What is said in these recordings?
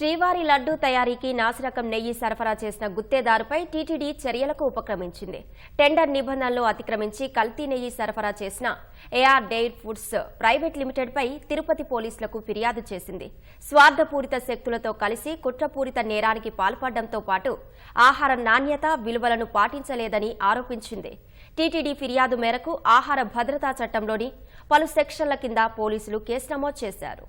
శ్రీవారి లడ్డు తయారీకి నాసిరకం నెయ్యి సరఫరా చేసిన గుత్తేదారుపై టీటీడీ చర్యలకు ఉపక్రమించింది. టెండర్ నిబంధనలు అతిక్రమించి కల్తీ నెయ్యి సరఫరా చేసిన ఏఆర్ డైర్ ఫుడ్స్ ప్రైవేట్ లిమిటెడ్పై తిరుపతి పోలీసులకు ఫిర్యాదు చేసింది. స్వార్థపూరిత శక్తులతో కలిసి కుట్రపూరిత నేరానికి పాల్పడడంతో పాటు ఆహార నాణ్యత విలువలను పాటించలేదని ఆరోపించింది. టీటీడీ ఫిర్యాదు మేరకు ఆహార భద్రతా చట్టంలోని పలు సెక్షన్ల కింద పోలీసులు కేసు నమోదు చేశారు.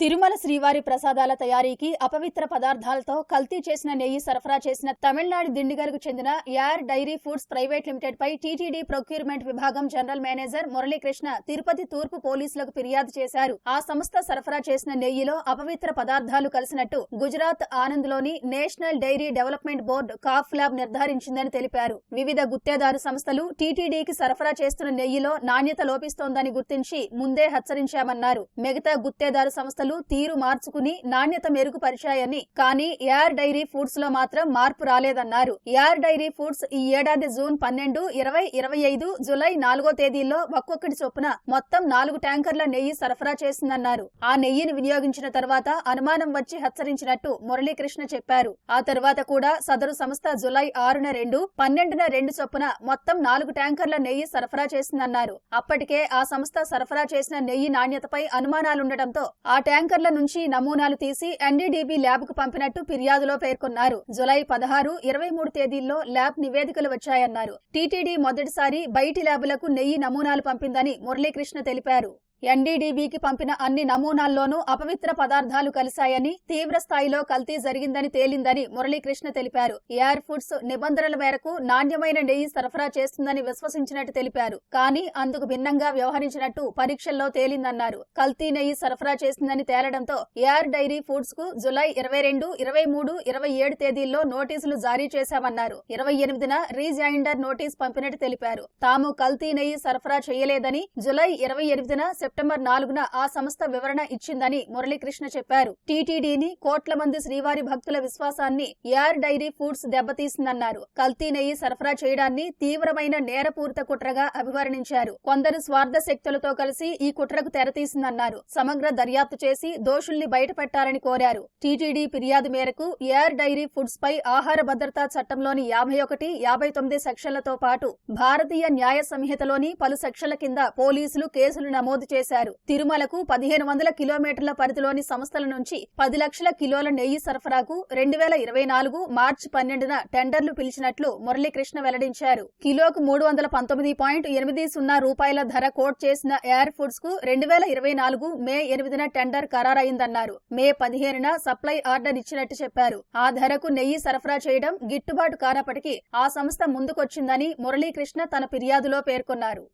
తిరుమల శ్రీవారి ప్రసాదాల తయారీకి అపవిత్ర పదార్థాలతో కల్తీ చేసిన నెయ్యి సరఫరా చేసిన తమిళనాడు దిండిగల్కు చెందిన AR dairy foods private limited పై టీటీడీ ప్రొక్యూర్మెంట్ విభాగం జనరల్ మేనేజర్ మురళీకృష్ణ తిరుపతి తూర్పు పోలీసులకు ఫిర్యాదు చేశారు. ఆ సంస్థ సరఫరా చేసిన నెయ్యిలో అపవిత్ర పదార్థాలు కలిసినట్టు గుజరాత్ ఆనంద్లోని నేషనల్ డైరీ డెవలప్మెంట్ బోర్డు కాఫ్ ల్యాబ్ నిర్ధారించిందని తెలిపారు. వివిధ గుత్తేదారు సంస్థలు టీటీడీకి సరఫరా చేస్తున్న నెయ్యిలో నాణ్యత లోపిస్తోందని గుర్తించి ముందే హెచ్చరించామన్నారు. మిగతా గుత్తేదారు సంస్థలు తీరు మార్చుకుని నాణ్యత మెరుగుపరిచాయని కానీ ఎయిర్ డైరీ ఫుడ్స్లో మాత్రం మార్పు రాలేదన్నారు. యార్ డైరీ ఫుడ్స్ ఈ ఏడాది జూన్ పన్నెండు ఇరవై ఇరవై ఐదు జులై నాలుగో తేదీల్లో ఒక్కొక్కటి చొప్పున మొత్తం నాలుగు ట్యాంకర్ల నెయ్యి సరఫరా చేసిందన్నారు. ఆ నెయ్యిని వినియోగించిన తర్వాత అనుమానం వచ్చి హెచ్చరించినట్టు మురళీకృష్ణ చెప్పారు. ఆ తర్వాత కూడా సదరు సంస్థ జులై ఆరున రెండు పన్నెండున రెండు చొప్పున మొత్తం నాలుగు ట్యాంకర్ల నెయ్యి సరఫరా చేసిందన్నారు. అప్పటికే ఆ సంస్థ సరఫరా చేసిన నెయ్యి నాణ్యతపై అనుమానాలుండటంతో ఆ ట్యాంకర్ల నుంచి నమూనాలు తీసి ఎన్డీడీబీ ల్యాబ్కు పంపినట్టు ఫిర్యాదులో పేర్కొన్నారు. జులై పదహారు ఇరవై మూడు తేదీల్లో ల్యాబ్ నివేదికలు వచ్చాయన్నారు. టీటీడీ మొదటిసారి బయటి ల్యాబులకు నెయ్యి నమూనాలు పంపిందని మురళీకృష్ణ తెలిపారు. ఎన్డీడీబీకి పంపిన అన్ని నమూనాల్లోనూ అపవిత్ర పదార్థాలు కలిశాయని తీవ్ర స్థాయిలో కల్తీ జరిగిందని తేలిందని మురళీకృష్ణ తెలిపారు. ఎయిర్ ఫుడ్స్ నిబంధనల మేరకు నాణ్యమైన నెయ్యి సరఫరా చేస్తుందని విశ్వసించినట్టు తెలిపారు. కానీ అందుకు భిన్నంగా వ్యవహరించినట్టు పరీక్షల్లో తేలిందన్నారు. కల్తీ నెయ్యి సరఫరా చేసిందని తేలడంతో ఎయిర్ డైరీ ఫుడ్స్కు జులై ఇరవై రెండు ఇరవై మూడు ఇరవై ఏడు తేదీల్లో నోటీసులు జారీ చేశామన్నారు. ఇరవై ఎనిమిదిన రీజైండర్ నోటీస్ పంపినట్టు తెలిపారు. తాము కల్తీ నెయ్యి సరఫరా చేయలేదని జులై ఇరవై ఎనిమిదిన సెప్టెంబర్ నాలుగున ఆ సంస్థ వివరణ ఇచ్చిందని మురళీకృష్ణ చెప్పారు. టీటీడీని కోట్ల మంది శ్రీవారి భక్తుల విశ్వాసాన్ని యార్ డైరీ ఫుడ్స్ దెబ్బతీసిందన్నారు. కల్తీ నెయ్యి సరఫరా చేయడాన్ని తీవ్రమైన నేరపూరిత కుట్రగా అభివర్ణించారు. కొందరు స్వార్థ శక్తులతో కలిసి ఈ కుట్రకు తెరతీసిందన్నారు. సమగ్ర దర్యాప్తు చేసి దోషుల్ని బయటపెట్టాలని కోరారు. టీటీడీ ఫిర్యాదు మేరకు ఎయిర్ డైరీ ఫుడ్స్ పై ఆహార భద్రతా చట్టంలోని యాభై ఒకటి యాభై తొమ్మిది సెక్షన్లతో పాటు భారతీయ న్యాయ సంహితలోని పలు సెక్షన్ల కింద పోలీసులు కేసులు నమోదు చేశారు. చేశారు. తిరుమలకు పదిహేను వందల కిలోమీటర్ల పరిధిలోని సంస్థల నుంచి పది లక్షల కిలోల నెయ్యి సరఫరాకు రెండు వేల ఇరవై నాలుగు మార్చి పన్నెండున టెండర్లు పిలిచినట్లు మురళీకృష్ణ వెల్లడించారు. కిలోకు మూడు వందల పంతొమ్మిది పాయింట్ ఎనిమిది సున్నా రూపాయల ధర కోట్ చేసిన ఎయిర్ ఫుడ్స్కు రెండు వేల ఇరవై నాలుగు మే ఎనిమిదిన టెండర్ ఖరారైందన్నారు మే పదిహేనున సప్లై ఆర్డర్ ఇచ్చినట్టు చెప్పారు. ఆ ధరకు నెయ్యి సరఫరా చేయడం గిట్టుబాటు కానప్పటికీ ఆ సంస్థ ముందుకొచ్చిందని మురళీకృష్ణ తన ఫిర్యాదులో పేర్కొన్నారు.